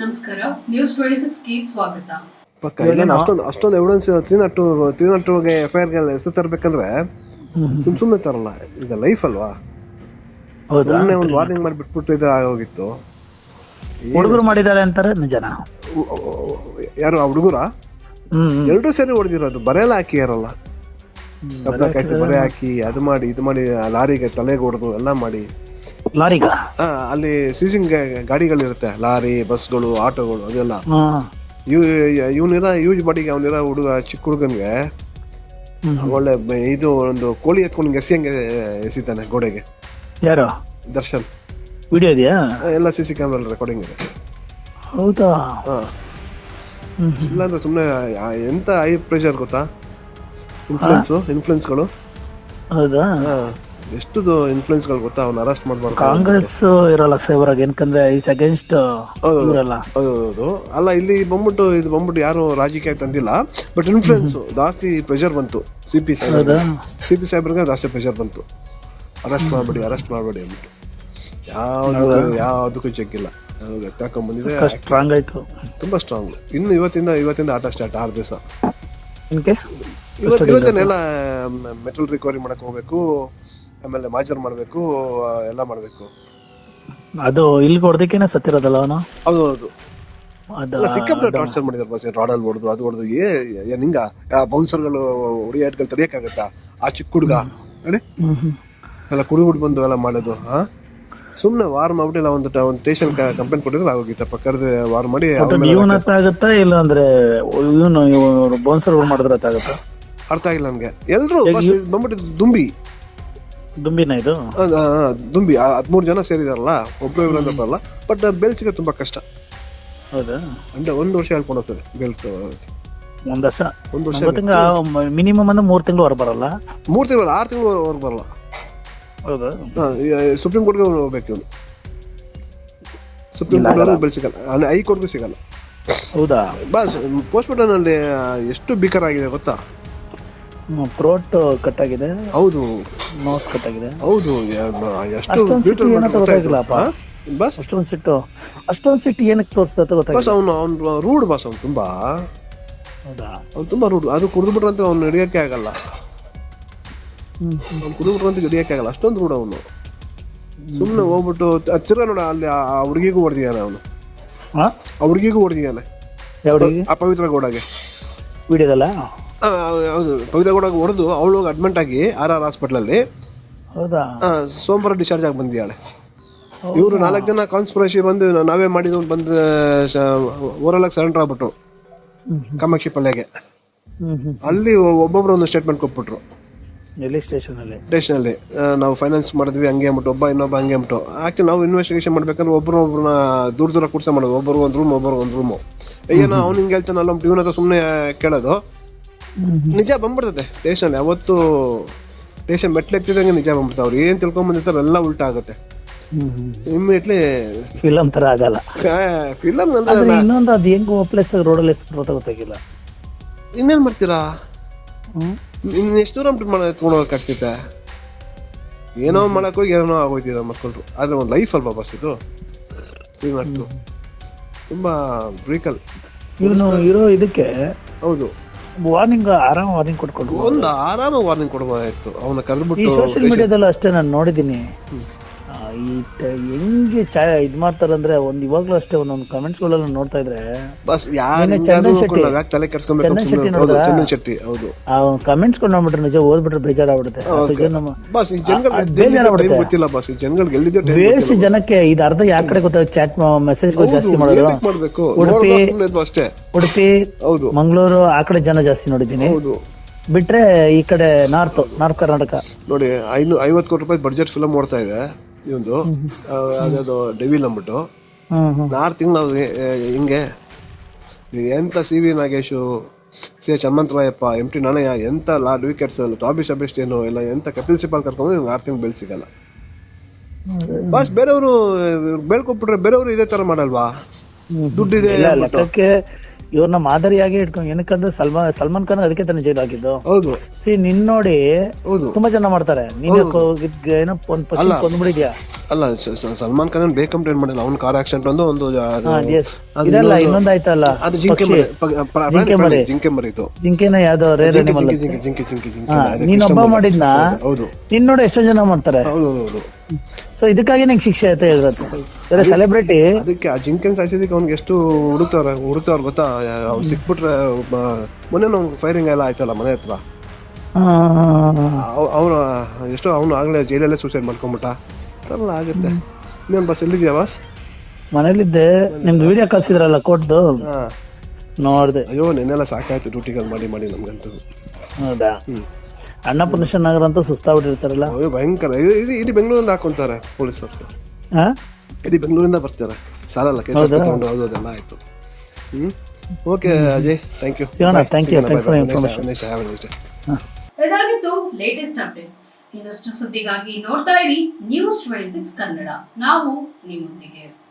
ನಮಸ್ಕಾರ news twenty ಸಿಕ್ಸ್ಗೆ ಸ್ವಾಗತ. ಪಕ್ಕ ಇಲ್ಲ ಅಷ್ಟೊಂದು ಅಷ್ಟೊಂದು evidence three not two three not ಟೂಗೆ F I ಆರ್ಗೆ ಹೆಸರು ತರಬೇಕಂದ್ರೆ ಸುಮ್ ಸುಮ್ಮನೆ ತರಲ್ಲ ಇದು ಲೈಫ್ ಅಲ್ವಾ? ಹೌದಾ? ಸುಮ್ಮನೆ ಒಂದು ವಾರ್ನಿಂಗ್ ಮಾಡಿ ಬಿಟ್ಬಿಟ್ಟು ಇದು ಆಗೋಗಿತ್ತು. ಹುಡುಗರು ಮಾಡಿದ್ದಾರೆ ಅಂತಾರೆ ನಿಜನಾ? ಯಾರು ಆ ಹುಡುಗರ. ಎಲ್ರೂ ಸೇರಿ ಹೊಡೆದಿರೋದು ಬರೆಯಲ್ಲ ಹಾಕಿ ಯಾರಲ್ಲ? ಕಬ್ಬಣ ಕಾಯಿಸಿ ಬರೆ ಹಾಕಿ ಅದು ಮಾಡಿ ಇದು ಮಾಡಿ ಆ ಲಾರಿಗೆ ತಲೆಗೆ ಹೊಡೆದು ಎಲ್ಲ ಮಾಡಿ. ಲಾರಿಗ? ಆ, ಅಲ್ಲಿ ಸೀಸಿಂಗ್ ಗಾಡಿಗಳಿರುತ್ತೆ. ಲಾರಿ ಬಸ್ಗಳು ಆಟೋಗಳು ಅದೆಲ್ಲ. ಇವ್ ಇವನಿರ ಯೂಸ್ ಬಾಡಿಗೆ ಅವನಿರ ಹುಡುಗ ಚಿಕ್ಕ ಹುಡುಗನ್ಗೆ ಒಳ್ಳೆ ಬ- ಇದು ಒಂದು ಕೋಳಿ ಎತ್ಕೊಂಡು ಎಸಿಯಂಗೆ ಎಸಿತಾನೆ ಗೋಡೆಗೆ. ಯಾರು? ದರ್ಶನ್. ವಿಡಿಯೋ ಇದೆಯಾ? ಎಲ್ಲ ಸಿ ಸಿ ಕ್ಯಾಮ್ರಾ ರೆಕಾರ್ಡಿಂಗ್ ಇದೆ. ಹೌದಾ? ಹಾ. ಹ್ಮ್ ಹ್ಮ್. ಇಲ್ಲಾಂದ್ರೆ ಸುಮ್ಮನೆ ಎಂತ ಹೈ ಪ್ರೆಷರ್ ಗೊತ್ತಾ? ಇನ್ಫ್ಲೂಯೆನ್ಸು ಇನ್ಫ್ಲುಯೆನ್ಸ್ಗಳು ಹೌದಾ? ಹಾ. ಎಷ್ಟು ಇನ್ಫ್ಲುಯೆನ್ಸ್ಗಳು ಗೊತ್ತಾ? ಅವ್ನ ಅರೆಸ್ಟ್ ಮಾಡ್ಬಾರ್ದು. ಕಾಂಗ್ರೆಸ್ ಇರಲ್ಲ ಫೇವರ್ ಆಗಿ ಏನಕಂದ್ರೆ ಈಸ್ ಅಗೇನ್ಸ್ಟ್ ಹೌದು. ಇವರಲ್ಲ. ಹೌದು ಹೌದು ಅಲ್ಲ ಇಲ್ಲಿ ಬಂದ್ಬಿಟ್ಟು ಇದು ಬಂದ್ಬಿಟ್ಟು ಯಾರು ರಾಜಕೀಯ ತಂದಿಲ್ಲ. ಬಟ್ ಇನ್ಫ್ಲುಯೆನ್ಸ್ ಜಾಸ್ತಿ ಪ್ರೆಷರ್ ಬಂತು. ಸಿ ಪಿ ಸಾಹೇಬ್ ಸಿ ಪಿ ಸಾಹೇಬ್ರಿಗೆ ಜಾಸ್ತಿ ಪ್ರೆಷರ್ ಬಂತು. ಅರೆಸ್ಟ್ ಮಾಡಬೇಡಿ ಅರೆಸ್ಟ್ ಮಾಡಬೇಡಿ ಅಂದ್ಬಿಟ್ಟು. ಯಾವ್ದು ಯಾವ್ದಕ್ಕೂ ಚೆಕ್ ಇಲ್ಲ. ಎತ್ತಾಕೊಂಡ್ ಬಂದಿದೆ. ಸ್ಟ್ರಾಂಗ್ ಆಯ್ತು. ತುಂಬಾ ಸ್ಟ್ರಾಂಗ್ ಇನ್ನು ಇವತ್ತಿಂದ ಇವತ್ತಿಂದ ಆಟ ಸ್ಟಾರ್ಟ್ ಆರು ದಿವಸ. ಇವತ್ತನ್ನೆಲ್ಲ ಮೆಟಲ್ ರಿಕವರಿ ಮಾಡಕ್ ಹೋಗ್ಬೇಕು. ಆಮೇಲೆ ಮಾಜರ್ ಮಾಡ್ಬೇಕು ಎಲ್ಲ ಮಾಡ್ಬೇಕು. ಅದು ಇಲ್ಲಿ ಹೊಡೆದಕ್ಕೇನೆ ಸತ್ತಿರೋದಲ್ಲ ಅವನು? ಹೌದು ಹೌದು. ಎಲ್ಲ ಸಿಕ್ಕಾಪಟ್ಟೆ ಟಾರ್ಚರ್ ಮಾಡಿದಾರೆ ಬಸ್ ರಾಡಲ್ ಹೊಡೆದು ಅದು ಹೊಡೆದು ಏ ಏನ್ ಹಿಂಗ ಬೌನ್ಸರ್ಗಳು ಹುಡುಗಿಯಾಟ್ಗಳು ತಡಿಯಕ್ಕಾಗತ್ತಾ? ಆ ಚಿಕ್ಕ ಹುಡುಗ. ನೋಡಿ ಹ್ಮ್ ಹ್ಮ್. ಎಲ್ಲ ಕುಡಿಬಿಟ್ಟು ಬಂದು ಎಲ್ಲ ಮಾಡೋದು ಹಾ ಸುಮ್ನೆ ವಾರ್ ಮಾಡ್ಬಿಟ್ಟಿಲ್ಲ ಒಂದು ಟ- ಒಂದು ಸ್ಟೇಷನ್ ಕಂಪ್ಲೇಂಟ್ ಕೊಟ್ಟಿದ್ರೆ ಆಗೋಗಿತ್ತಪ್ಪ ಕರೆದು ವಾರ್ ಮಾಡಿ ಅವ್ರ ಒಟ್ಟು ಮೇಲೆ ಇವನ್ ಹತ್ತಾಗತ್ತಾ ಇಲ್ಲ ಅಂದ್ರೆ ಇವನು ಬೌನ್ಸರ್ ಮಾಡಿದ್ರೆ ಹತ್ತಾಗತ್ತಾ? ಅರ್ಥ ಆಗಿಲ್ಲ ನನ್ಗೆ. ಎಲ್ರು ಬಂದ್ಬಿಟ್ಟು ದುಂಬಿ. ದುಂಬಿನ ಇದು? ದುಂಬಿ ಹದಿಮೂರು ಜನ ಸೇರಿದಾರಲ್ಲ ಒಬ್ಬ ಬರಲ್ಲ ಬಟ್ ಬೆಲ್ ಸಿಗ ತುಂಬಾ ಕಷ್ಟ. ಹೌದಾ? ಅಂದ್ರೆ ಒಂದು ವರ್ಷ ಹೇಳ್ಕೊಂಡು ಹೋಗ್ತದೆ ಬೇಲ್ ಒಂದು ವರ್ಷ? ಒಂದು ವರ್ಷ ಮಿನಿಮಮ್ ಅಂದ್ರೆ ಮೂರು ತಿಂಗಳು ಹೊರ ಬರಲ್ಲ? ಮೂರು ತಿಂಗಳು ಆರು ತಿಂಗಳು ಹೊರ ಬರಲ್ಲ. ಹೌದಾ? ಸುಪ್ರೀಂ ಕೋರ್ಟ್ಗೆ ಹೋಗ್ಬೇಕು ಇವನು. ಸುಪ್ರೀಂ ಕೋರ್ಟ್ ಬೆಲ್ ಸಿಗಲ್ಲ. ಹೈಕೋರ್ಟ್ಗೂ ಸಿಗಲ್ಲ. ಹೌದಾ? ಬಸ್ ಪೋಸ್ಟ್ಮಾರ್ಟಮ್ ಅಲ್ಲಿ ಎಷ್ಟು ಬಿಕರ್ ಆಗಿದೆ ಗೊತ್ತಾ? ಥ್ರೋಟ್ ಕಟ್ ಆಗಿದೆ ಹೌದು. ನೋಸ್ ಕಟ್ ಆಗಿದೆ ಹೌದು ಅಷ್ಟೊಂದು ಸಿಟ್ಟು ಏನಂತ. ಗೊತ್ತಾಗಿಲ್ಲಪ್ಪ. ಬಸ್? ಅಷ್ಟೊಂದು ಸಿಟ್ಟು. ಅಷ್ಟೊಂದು ಸಿಟ್ಟು ಏನಕ್ಕೆ ತೋರಿಸ್ತದೆ ಬಸ್ ಗೊತ್ತಾಗಿಲ್ಲ ಅವನು ಅವ್ನು ರೂಡ್ ಬಸ್ ಅವ್ನು ತುಂಬಾ. ಹೌದಾ? ಅವ್ನು ತುಂಬಾ ರೂಡ್ ಅದು ಕುಡಿದ್ಬಿಟ್ರಂತ ಅವ್ನು ಹಿಡಿಯಕ್ಕೆ ಆಗಲ್ಲ. ಅವ್ನು ಹಿಡಿಯಕ್ಕೆ ಆಗಲ್ಲ. ಅಷ್ಟೊಂದು ರೂಡ್ ಅವನು. ಸುಮ್ಮನೆ ಹೋಗ್ಬಿಟ್ಟು ಹತ್ತಿರ ನೋಡಿ ಅಲ್ಲಿ ಆ ಹುಡುಗಿಗೂ ಹೊಡೆದಿದ್ದಾನೆ ಅವನು. ಆ? ಹುಡುಗಿಗೂ ಹೊಡೆದಿದ್ದಾನೆ ಆ ಪವಿತ್ರ ಗೌಡಗೆ. ವಿಡಿಯೋದಲ್ಲ? ಹೌದು. ಪವಿತ್ರ ಗೌಡಗೆ ಹೊಡೆದು ಅವಳು ಅಡ್ಮಿಂಟ್ ಆಗಿ ಆರ್ ಆರ್ ಹಾಸ್ಪಿಟ್ಲಲ್ಲಿ ಹೌದಾ? ಸೋಮವಾರ ಡಿಸ್ಚಾರ್ಜ್ ಆಗಿ ಬಂದಿದ್ದಾಳೆ ಇವರು ನಾಲ್ಕು ಜನ ಕಾನ್ಸ್ಪಿರಸಿ ಬಂದು ನಾವೇ ಮಾಡಿದ್ವು ಬಂದು ಓರಲ್ ಆಗಿ ಸರೆಂಡರ್ ಆಗ್ಬಿಟ್ರು. ಕಾಮಾಕ್ಷಿ ಪಲ್ಯಗೆ ಅಲ್ಲಿ ಒಬ್ಬೊಬ್ರು ಒಂದು ಸ್ಟೇಟ್ಮೆಂಟ್ ಕೊಟ್ಬಿಟ್ರು. ಎಲ್ಲಿ ಸ್ಟೇಷನ್ ಅಲ್ಲಿ? ನಾವು ಫೈನಾನ್ಸ್ ಮಾಡಿದ್ವಿ ಹಂಗೆ ಅಂದ್ಬಿಟ್ಟು ಒಬ್ಬ ಇನ್ನೊಬ್ಬ ಹಂಗೆ ಅಂದ್ಬಿಟ್ಟು. ಆಕ್ಚುಲಿ ನಾವು ಇನ್ವೆಸ್ಟಿಗೇಷನ್ ಮಾಡ್ಬೇಕಂದ್ರೆ ಒಬ್ರು ಒಬ್ರನ್ನ ದೂರ ದೂರ ಕೂರ್ಸ ಮಾಡೋದು. ಒಬ್ಬರು ಒಂದು ರೂಮ್ ಒಬ್ಬರು ಒಂದು ರೂಮು ಏನೋ ಅವ್ನು ಹಿಂಗೆ ಹೇಳ್ತಾನಲ್ಲ ಇವನ ಸುಮ್ಮನೆ ಕೇಳೋದು. ನಿಜ ಬಂದ್ಬಿಡ್ತದೆ. ಟೇಷನ್ ಯಾವತ್ತು ಟೇಶನ್ ಮೆಟ್ಲು ಎತ್ತಿದಂಗೆ ನಿಜ ಬಂದ್ಬಿಡ್ತಾವೆ ಅವ್ರು ಏನು ತಿಳ್ಕೊಂಡ್ ಬಂದಿರ್ತಾರ ಎಲ್ಲ ಉಲ್ಟಾ ಆಗುತ್ತೆ. ಇಮ್ಮಿಡಿಯೇಟ್ಲಿ ಫಿಲಮ್ ತರ ಆಗಲ್ಲ. ಫಿಲಂ ಅಂದ್ರೆ ಇನ್ನೊಂದು ಅದು ಹೆಂಗ್ ಪ್ಲೇಸ್ ರೋಡಲ್ಲಿ ಎಷ್ಟು ಗೊತ್ತಾಗಿಲ್ಲ ಇನ್ನೇನ್ ಮಾಡ್ತೀರಾ? ಇನ್ನು ಎಷ್ಟು ದೂರ ಮಾಡಿ ಎತ್ಕೊಂಡು ಹೋಗಕ್ಕಾಗ್ತೈತೆ ಏನೋ ಮಾಡಕ್ ಹೋಗಿ ಏನೋ ಆಗೋಯ್ತೀರ ಮಕ್ಕಳು ಆದ್ರೆ ಒಂದು ಲೈಫ್ ಅಲ್ವಾ ಬಸ್ ಇದು? ತುಂಬಾ ಬ್ರೀಕಲ್ ಇವನು ಇರೋ ಇದಕ್ಕೆ ಹೌದು. ವಾರ್ನಿಂಗ್ ಆರಾಮ ವಾರ್ನಿಂಗ್ ಕೊಟ್ಕೊಂಡು ಒಂದು ಆರಾಮ ವಾರ್ನಿಂಗ್ ಕೊಡ್ಬೋದಾಯ್ತು. ಅವನ ಈ ಕರೆದ್ಬಿಟ್ಟು ಸೋಷಿಯಲ್ ಮೀಡಿಯಾದಲ್ಲೂ ಅಷ್ಟೇ ನಾನು ನೋಡಿದ್ದೀನಿ. ಈ ಹೆಂಗೆ ಚಾ ಇದ್ ಮಾಡ್ತಾರಂದ್ರೆ ಒಂದ್ ಇವಾಗ್ಲೂ ಅಷ್ಟೇ ಒಂದೊಂದು ಕಮೆಂಟ್ಸ್ ಗಳೆಲ್ಲ ನೋಡ್ತಾ ಇದ್ರೆ ಬಸ್ ಚಂದನ್ ಶೆಟ್ಟಿ. ತಲೆ ಚಂದನ್ ಶೆಟ್ಟಿ ಹೌದು ಚಂದನ್ ಶೆಟ್ಟಿ ಹೌದು. ಆ ಕಮೆಂಟ್ಸ್ ಕೊಂಡು ನೋಡ್ಬಿಟ್ರೆ ನಿಜ ಓದ್ಬಿಟ್ರೆ ಬೇಜಾರಾಗ್ಬಿಡುತ್ತೆ. ಆಗ್ಬಿಡುತ್ತೆ ಬಸ್ ಈ ಜನಗಳಿಗೆ ಅದ್ ಗೊತ್ತಿಲ್ಲ ಬಸ್ ಈ ಜನಗಳಿಗೆ ಎಲ್ಲಿದೆ ಟೈಮ್ ಬೇಸಿ. ಜನಕ್ಕೆ ಇದು ಅರ್ಧ ಯಾವ ಕಡೆ ಗೊತ್ತಾಗ ಚಾಟ್ ಮೆಸೇಜ್ ಜಾಸ್ತಿ ಮಾಡೋದು. ಉಡುಪಿ- ಅಷ್ಟೇ. ಉಡುಪಿ ಹೌದು. ಮಂಗಳೂರು ಆ ಕಡೆ ಜನ ಜಾಸ್ತಿ ನೋಡಿದ್ದೀನಿ. ಹೌದು. ಬಿಟ್ರೆ ಈ ಕಡೆ ನಾರ್ತ್ ನಾರ್ತ್ ಕರ್ನಾಟಕ. ನೋಡಿ ಐನೂ ಐವತ್ತು ಕೋಟಿ ರೂಪಾಯಿ ಬಡ್ಜೆಟ್ ಫಿಲಮ್ ಓಡ್ತಾ ಇದೆ. ಇವಂದು. ಅದ್ಯಾವುದು ಡೆವಿಲ್ ಅಂದ್ಬಿಟ್ಟು. ಆರು ತಿಂಗಳು ನಾವು ಹಿಂಗೆ. ಎಂತ C V Nagesh C H Hanumantharayappa M T Nanaiah ಎಂತ ಲಾಡ್ ವಿಕೆಟ್ಸ್ ಟಾಬಿ ಸಬೆಸ್ಟೇನು ಎಲ್ಲ ಎಂತ ಕಪಿಲ್ ಸಿಪಾಲ್ ಕರ್ಕೊಂಡು ಆರ್ ಆರು ತಿಂಗಳು ಬೆಳೆ ಸಿಗಲ್ಲ ಬಸ್ ಬೇರೆಯವರು ಬೆಳ್ಕೊಟ್ಬಿಟ್ರೆ ಬೇರೆಯವರು ಇದೇ ತರ ಮಾಡಲ್ವಾ. ದುಡ್ಡಿದೆ ಇವ್ರನ್ನ ಮಾದರಿಯಾಗಿ ಇಟ್ಕೊಂಡು ಏನಕ್ಕಂದ್ರೆ ಸಲ್ಮಾನ್ ಸಲ್ಮಾನ್ ಖಾನ್ ಅದಕ್ಕೆ ತಾನೇ ಜೈಲ್ ಹಾಕಿದ್ದು. ಹೌದು. ಸಿ ನಿನ್ ನೋಡಿ ಹೌದು. ತುಂಬಾ ಜನ ಮಾಡ್ತಾರೆ. ನೀನ್ ಏನೋ ಒಂದ್ ಪಕ್ಷಿ ಕೊಂದ್ಬಿಡಿದ್ಯಾ ಅಲ್ಲ ಸ- ಸ- ಸಲ್ಮಾನ್ ಖಾನ್ ಬೇಕಂಪ್ಲೇಂಟ್ ಮಾಡಿಲ್ಲ. ಅವ್ನ ಕಾರ್ ಆಕ್ಸಿಡೆಂಟ್ ಒಂದು ಒಂದು ಅದು- ಎಸ್ ಅದು ಇದಲ್ಲ ಇನ್ನೊಂದು- ಇನ್ನೊಂದಾಯ್ತಲ್ಲ? ಅದು ಜಿಂಕೆ ಪಕ್ಷಿ. ಮರಿ ಪ- ಪ- ಪ್ರಾಣಿ- ಜಿಂಕೆ ಪ್ರಾಣಿ, ಮರಿ. ಜಿಂಕೆ ಮರಿತು ಜಿಂಕೆನ ಯಾವ್ದೋ ರೇರ್ ಜಿಂಕೆ ಅನಿಮಲ್ ಜಿಂಕೆ ಜಿಂಕೆ ಜಿಂಕೆ ಜಿಂಕೆ ಜಿಂಕೆ. ಹಾ, ಅದೇ ನೀನ್ ಕೃಷ್ಣ ಒಬ್ಬ ಮಾಡಿದ್ನ? ಹೌದು. ನಿನ್ ನೋಡಿ ಎಷ್ಟೋ ಜನ ಮಾಡ್ತಾರೆ. ಹೌದು ಹೌದು ಹೌದು. ಸೊ ಇದಕ್ಕಾಗಿ ನಂಗೆ ಶಿಕ್ಷೆ ಅಂತ ಹೇಳಿದ್ರೆ ಬೇರೆ ಸೆಲೆಬ್ರಿಟಿ ಅದಕ್ಕೆ ಆ ಜಿಂಕನ್ ಸಾಯಿಸಿದಕ್ಕೆ ಅವ್ನಿಗೆ ಎಷ್ಟು ಹುಡುಕ್ತವ್ರೆ ಹುಡುಕ್ತವ್ರು ಗೊತ್ತಾ? ಅವ್ನು ಸಿಕ್ಬಿಟ್ರೆ ಮೊನ್ನೆ ಅವ್ನಿಗೆ ಫೈರಿಂಗ್ ಎಲ್ಲ ಆಯ್ತಲ್ಲ ಮನೆ ಹತ್ರ. ಅವನು ಎಷ್ಟೋ ಅವನು ಆಗಲೇ ಜೈಲಲ್ಲೇ ಸೂಸೈಡ್ ಮಾಡ್ಕೊಂಬಿಟ್ಟ. ತರಲ್ಲ ಆಗುತ್ತೆ. ಇನ್ನೇನು ಬಸ್ ಎಲ್ಲಿದ್ಯಾ ಬಸ್ ಮನೇಲಿದ್ದೆ. ನಿಮ್ದು ವಿಡಿಯೋ ಕಳ್ಸಿದ್ರಲ್ಲ ಕೋಟ್ದು ನೋಡಿದೆ. ಅಯ್ಯೋ ನೆನ್ನೆಲ್ಲ ಸಾಕಾಯ್ತು ಡ್ಯೂಟಿಗಳು ಮಾಡಿ ಮಾಡಿ ನಮ್ಗಂತೂ ಹೌದಾ? ಅನ್ನಪೂರ್ಣೇಶ್ವರ ನಗರ ಅಂತ ಸುಸ್ತಾಗ್ಬಿಟ್ಟಿರ್ತಾರಲ್ಲ? ಅಯ್ಯೋ ಭಯಂಕರ. ಇಡೀ- ಇಡೀ ಬೆಂಗಳೂರಿಂದ ಹಾಕೊಂತಾರೆ ಪೊಲೀಸರು. ಹಾ ಇಡೀ ಬೆಂಗಳೂರಿಂದ ಬರ್ತಾರೆ. ಸಾಲಲ್ಲ ಕೆಲಸ ತಗೊಂಡು ಹೌದು ಅದೆಲ್ಲ ಆಯ್ತು. ಹ್ಮ್? ಓಕೆ ಅಜಯ್ ಥ್ಯಾಂಕ್ ಯು ಸಿಗೋಣ, thank you thanks for information. ಇದಾಗಿತ್ತು ಲೇಟೆಸ್ಟ್ ಅಪ್ಡೇಟ್ಸ್ ಇನ್ನಷ್ಟು ಸುದ್ದಿಗಾಗಿ ನೋಡ್ತಾ ಇರಿ ನ್ಯೂಸ್ ಟ್ವೆಂಟಿ ಸಿಕ್ಸ್ ಕನ್ನಡ ನಾವು ನಿಮ್ಮೊಂದಿಗೆ.